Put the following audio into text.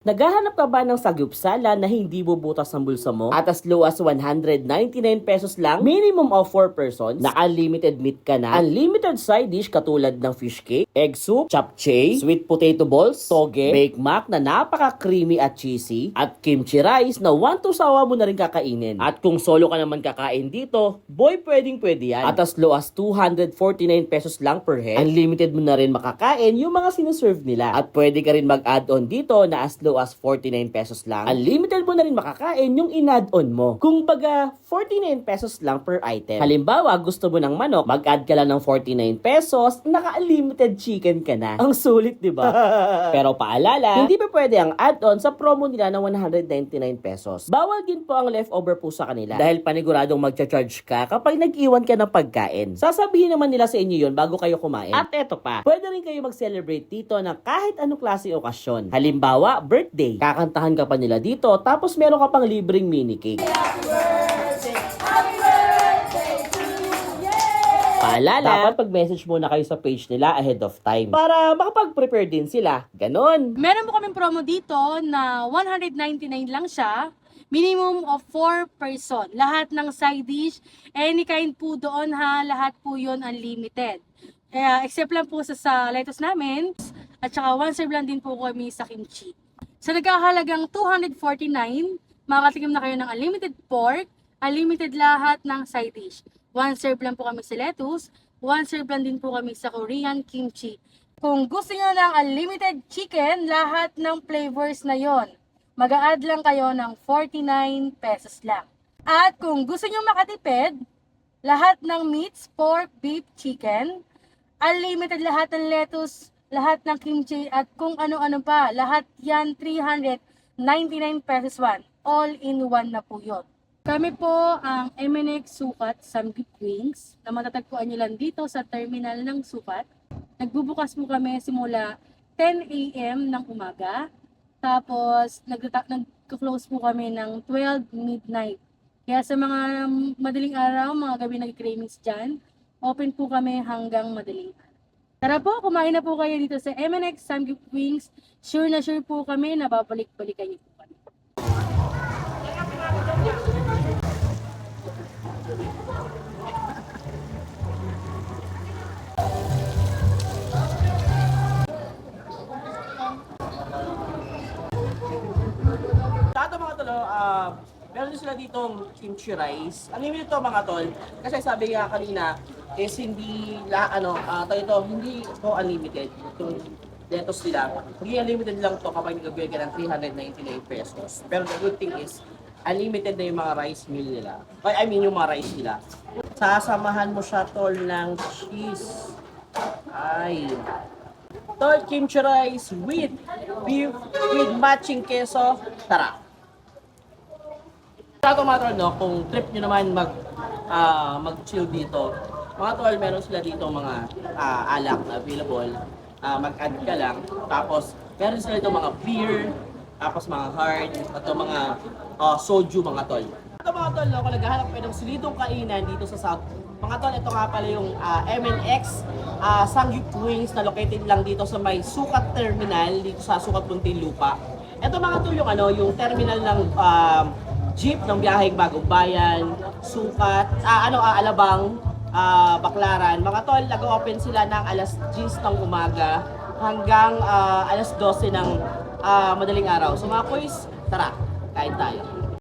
Naghahanap ka ba ng sagyupsala na hindi bubutas ng bulsa mo? At as low as 199 pesos lang, minimum of 4 persons, na unlimited meat ka na, unlimited side dish katulad ng fish cake, egg soup, japchae, sweet potato balls, toge, baked mac na napaka-creamy at cheesy, at kimchi rice na 1 to sawa mo na rin kakainin. At kung solo ka naman kakain dito, boy, pwedeng pwede yan. At as low as 249 pesos lang per head, unlimited mo na rin makakain yung mga sinuserve nila. At pwede ka rin mag-add-on dito na as low as 49 pesos lang. Unlimited mo na rin makakain yung in-add-on mo. Kung baga, 49 pesos lang per item. Halimbawa, gusto mo ng manok, mag-add ka lang ng 49 pesos, naka-unlimited chicken ka na. Ang sulit, di ba? Pero paalala, hindi pa pwede ang add-on sa promo nila na 199 pesos. Bawal din po ang leftover po sa kanila dahil paniguradong magcha-charge ka kapag nag-iwan ka ng pagkain. Sasabihin naman nila sa inyo yun bago kayo kumain. At eto pa, pwede rin kayo mag-celebrate dito ng kahit anong klase okasyon. Halimbawa, birthday. Kakantahan ka pa nila dito tapos meron ka pang libreng mini cake. Paalala, dapat pag-message muna kayo sa page nila ahead of time para makapag-prepare din sila. Ganon. Meron po kaming promo dito na 199 lang siya. Minimum of 4 person. Lahat ng side dish, any kind po doon ha, lahat po yon unlimited. Kaya except lang po sa, sa lettuce namin, at saka one serve lang din po kami sa kimchi. Sa nagkahalagang 249, makakatigam na kayo ng unlimited pork, unlimited lahat ng side dish. One serve lang po kami sa lettuce, one serve lang din po kami sa Korean kimchi. Kung gusto nyo ng unlimited chicken, lahat ng flavors na yon, mag-a-add lang kayo ng 49 pesos lang. At kung gusto nyo makatipid, lahat ng meats, pork, beef, chicken, unlimited lahat ng lettuce, lahat ng kimchi, at kung ano-ano pa, lahat yan 399 pesos one. All in one na po yun. Kami po ang MNX Sukat Samgip Wings na matatagpuan nyo lang dito sa terminal ng Sukat. Nagbubukas po kami simula 10 a.m. ng umaga. Tapos nagko-close po kami ng 12 midnight. Kaya sa mga madaling araw, mga gabi nag-cravings dyan, open po kami hanggang madaling araw. Tara po, kumain na po kayo dito sa MNX Samgip Wings. Sure na sure po kami na babalik-balikan niyo po Tato mga tolo, ah, meron sila ditong kimchi rice. Ano yun ito mga tol? Kasi sabi nga kanina, is hindi, la, ano, ah, tayo ito, hindi ito unlimited. Itong lettuce nila. Hindi unlimited lang to kapag nagagawin ka ng 399 pesos. Pero the good thing is, unlimited na yung mga rice meal nila. I mean, yung mga rice nila. Sasamahan mo siya, tol, ng cheese. Ay. Tol, kimchi rice with beef with matching queso. Tara! Sa mga no, kung trip nyo naman mag, ah, mag-chill dito, mga tol, meron sila dito mga ah, alak na available. Ah, mag-add ka lang. Tapos, meron sila dito mga beer, tapos mga hard, at mga ah, soju mga tol. Ito mga tol, kung naghahanap kayo ng silidong kainan dito sa South, mga tol, ito nga pala yung ah, MNX ah, Sangyup Wings na located lang dito sa may Sukat Terminal, dito sa Sukat Muntinlupa. Ito mga tol, yung, ano, yung terminal ng um, jeep ng biyaheng Bagong Bayan, Sukat, ah, ano, ah, Alabang, ah, Baklaran. Mga tol, nag-open sila ng alas 10 ng umaga hanggang ah, alas 12 ng ah, madaling araw. So mga boys, tara, kain tayo.